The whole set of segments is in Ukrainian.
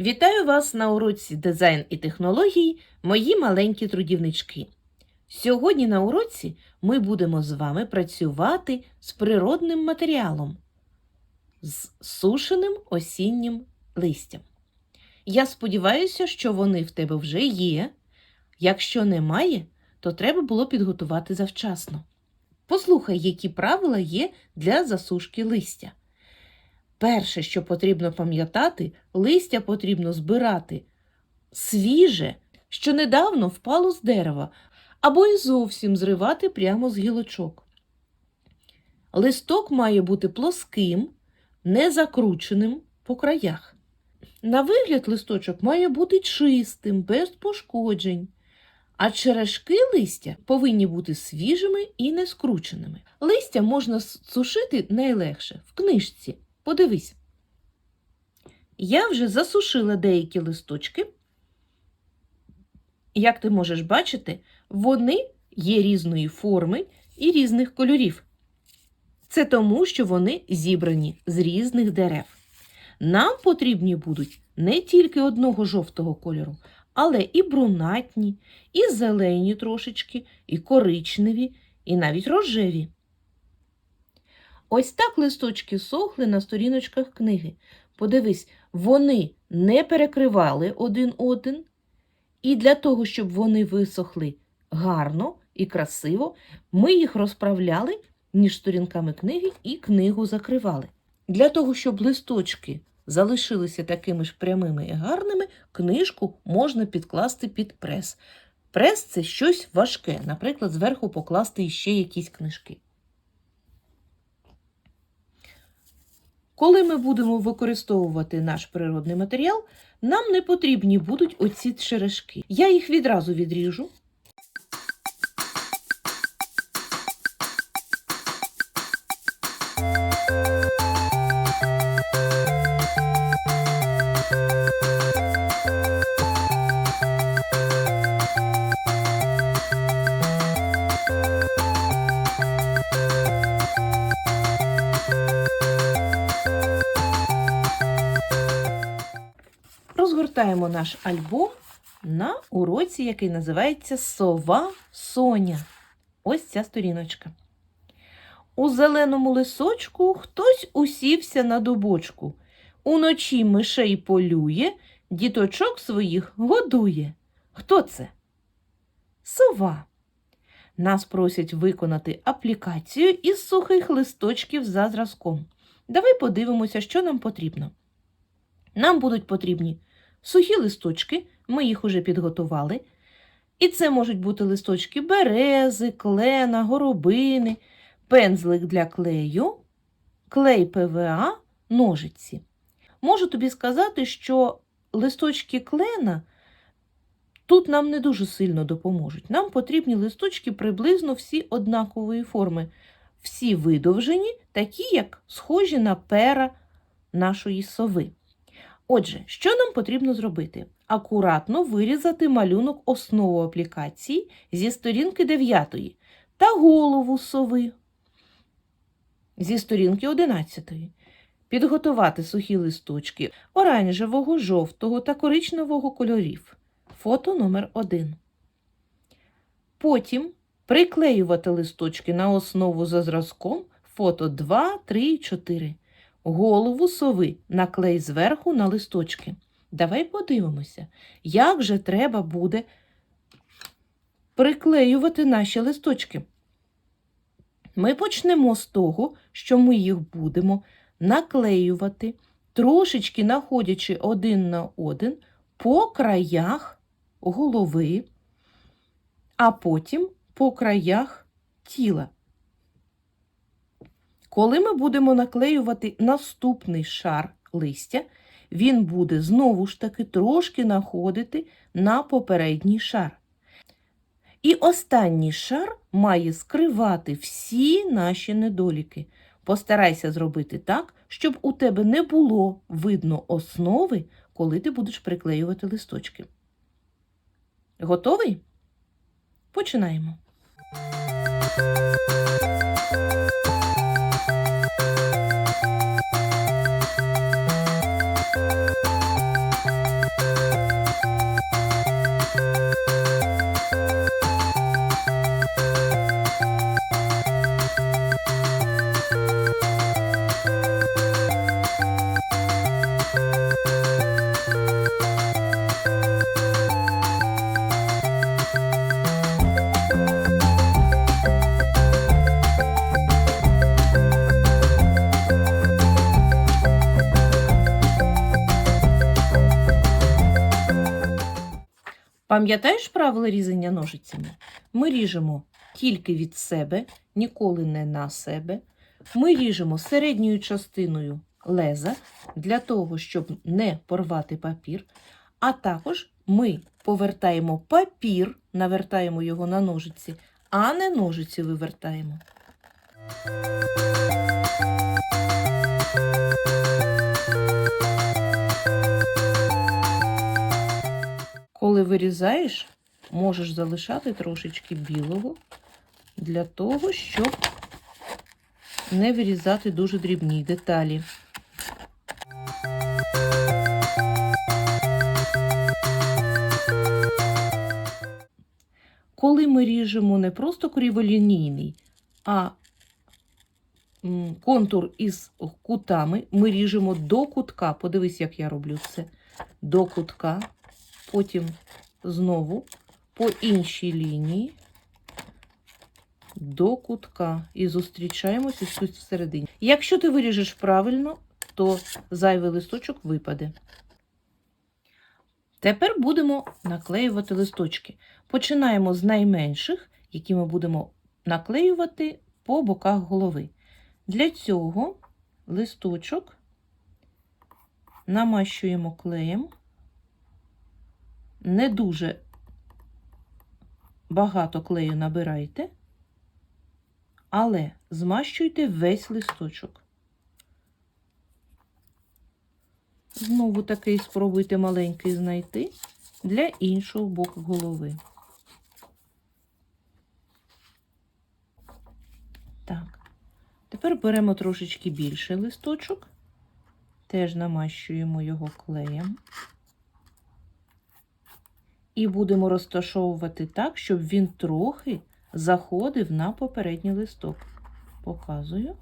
Вітаю вас на уроці дизайн і технологій, мої маленькі трудівнички. Сьогодні на уроці ми будемо з вами працювати з природним матеріалом, з сушеним осіннім листям. Я сподіваюся, що вони в тебе вже є. Якщо немає, то треба було підготувати завчасно. Послухай, які правила є для засушки листя. Перше, що потрібно пам'ятати, листя потрібно збирати свіже, що недавно впало з дерева, або й зовсім зривати прямо з гілочок. Листок має бути плоским, не закрученим по краях. На вигляд листочок має бути чистим, без пошкоджень, а черешки листя повинні бути свіжими і не скрученими. Листя можна сушити найлегше в книжці. Подивись. Я вже засушила деякі листочки. Як ти можеш бачити, вони є різної форми і різних кольорів. Це тому, що вони зібрані з різних дерев. Нам потрібні будуть не тільки одного жовтого кольору, але і брунатні, і зелені трошечки, і коричневі, і навіть рожеві. Ось так листочки сохли на сторіночках книги. Подивись, вони не перекривали один один. І для того, щоб вони висохли гарно і красиво, ми їх розправляли між сторінками книги і книгу закривали. Для того, щоб листочки залишилися такими ж прямими і гарними, книжку можна підкласти під прес. Прес це щось важке, наприклад, зверху покласти іще якісь книжки. Коли ми будемо використовувати наш природний матеріал, нам не потрібні будуть оці черешки. Я їх відразу відріжу. Розгортаємо наш альбом на уроці, який називається Сова Соня. Ось ця сторіночка. У зеленому лисочку хтось усівся на дубочку. Уночі мишей полює, діточок своїх годує. Хто це? Сова. Нас просять виконати аплікацію із сухих листочків за зразком. Давай подивимося, що нам потрібно. Нам будуть потрібні сухі листочки, ми їх уже підготували. І це можуть бути листочки берези, клена, горобини, пензлик для клею, клей ПВА, ножиці. Можу тобі сказати, що листочки клена тут нам не дуже сильно допоможуть. Нам потрібні листочки приблизно всі однакової форми, всі видовжені, такі, як схожі на пера нашої сови. Отже, що нам потрібно зробити? Акуратно вирізати малюнок основу аплікації зі сторінки 9 та голову сови зі сторінки 11. Підготувати сухі листочки оранжевого, жовтого та коричневого кольорів. Фото номер 1 Потім приклеювати листочки на основу за зразком фото 2, 3, 4 голову сови наклей зверху на листочки. Давай подивимося, як же треба буде приклеювати наші листочки. Ми почнемо з того, що ми їх будемо наклеювати, трошечки находячи один на один по краях голови, а потім по краях тіла. Коли ми будемо наклеювати наступний шар листя, він буде знову ж таки трошки находити на попередній шар. І останній шар має скривати всі наші недоліки. Постарайся зробити так, щоб у тебе не було видно основи, коли ти будеш приклеювати листочки. Готовий? Починаємо. Пам'ятаєш правила різання ножицями? Ми ріжемо тільки від себе, ніколи не на себе. Ми ріжемо середньою частиною леза для того, щоб не порвати папір. А також ми повертаємо папір, навертаємо його на ножиці, а не ножиці вивертаємо. Вирізаєш, можеш залишати трошечки білого для того, щоб не вирізати дуже дрібні деталі. Коли ми ріжемо не просто криволінійний, а контур із кутами, ми ріжемо до кутка. Подивись, як я роблю це. До кутка, потім знову по іншій лінії до кутка і зустрічаємося тут всередині. Якщо ти виріжеш правильно, то зайвий листочок випаде. Тепер будемо наклеювати листочки. Починаємо з найменших, які ми будемо наклеювати по боках голови. Для цього листочок намащуємо клеєм. Не дуже багато клею набирайте, але змащуйте весь листочок. Знову такий спробуйте маленький знайти для іншого боку голови. Так. Тепер беремо трошечки більший листочок, теж намащуємо його клеєм. І будемо розташовувати так, щоб він трохи заходив на попередній листок. Показую.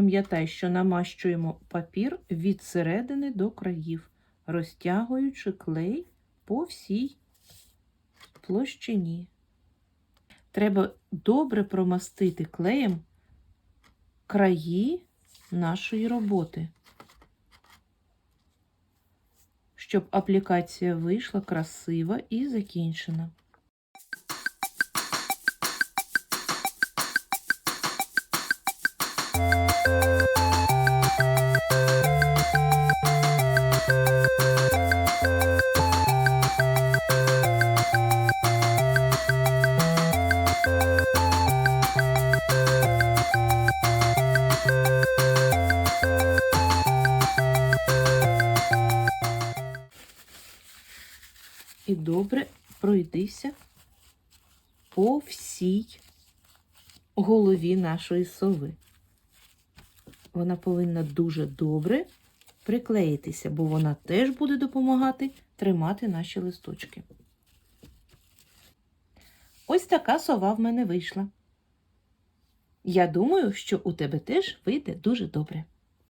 Пам'ятай, що намащуємо папір від середини до країв, розтягуючи клей по всій площині. Треба добре промастити клеєм краї нашої роботи, щоб аплікація вийшла красива і закінчена. Добре пройдися по всій голові нашої сови. Вона повинна дуже добре приклеїтися, бо вона теж буде допомагати тримати наші листочки. Ось така сова в мене вийшла. Я думаю, що у тебе теж вийде дуже добре.